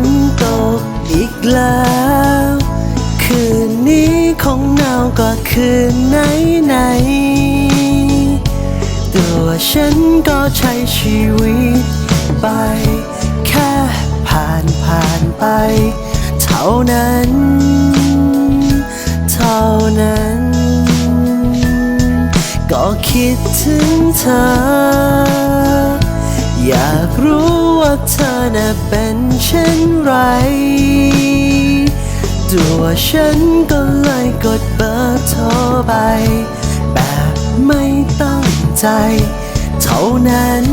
นตกอีกแล้ว คืนนี้คงหนาวกว่าคืนไหนไหน ตัวฉันก็ใช้ชีวิตไป แค่ผ่านผ่านไป เท่านั้น เท่านั้น ก็คิดถึงเธอ อยากรู้ว่าเธอน่ะเป็นเช่นไร ตัวฉันก็เลยกดเบอร์โทรไป แบบไม่ตั้งใจ เท่านั้น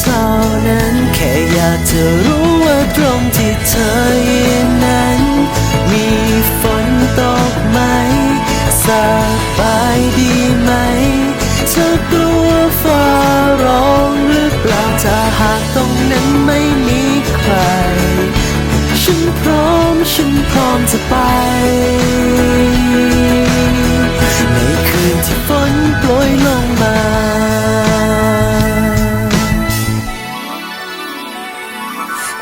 เท่านั้นแค่อยากจะรู้ว่า ร้อมฉันพร้อมจะไป ในคืนที่ฝนโปรยลงมา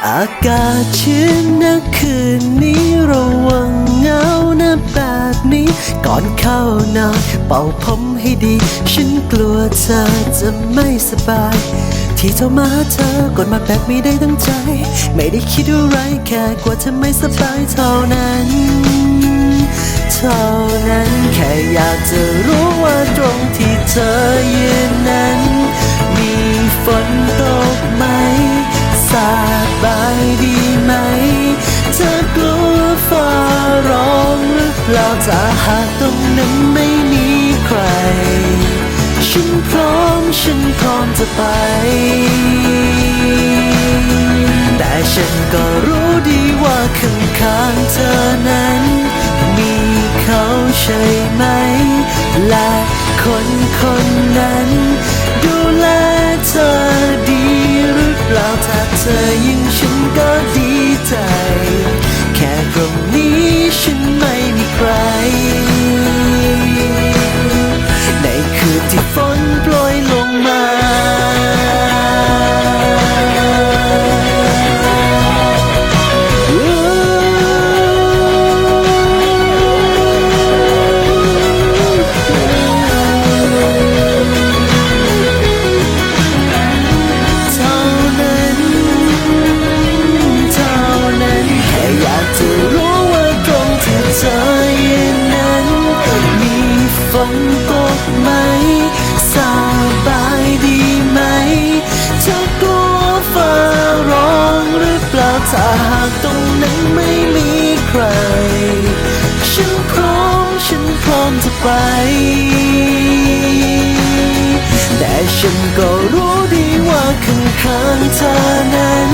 อากาศชื้นนะคืนนี้ระวังเหงานะแบบนี้ ก่อนเข้านอนเป่าผมให้ดี ฉันกลัวเธอจะไม่สบาย ที่โทรมาเธอกดมาแบบไม่ได้ตั้งใจ ไม่ได้คิดอะไรแค่กลัวเธอไม่สบายเท่านั้น เท่านั้นแค่อยากจะรู้ว่าตรงที่เธอยืนนั้น มีฝนตกไหมสบายดีไหม เธอกลัวฟ้าร้องหรือเปล่าถ้าหาก จะไป แต่ฉันก็รู้ดีว่าข้างข้างเธอนั้น มีเขาใช่ไหม และคนคนนั้น ดูแลเธอดีหรือเปล่าถ้าเธอยิ่งฉันก็ดี ถ้าหากตรงนั้นไม่มีใคร ฉันพร้อม ฉันพร้อมจะไป แต่ฉันก็รู้ดีว่าข้างข้างเธอนั้น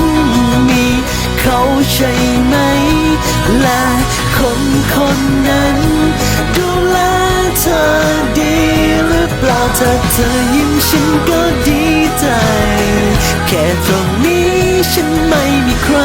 มี เขาใช่ไหม และคนคนนั้น ดูแลเธอดีหรือเปล่าถ้าเธอยิ้มฉันก็ดีใจ แค่ตรงนี้ฉันไม่มีใคร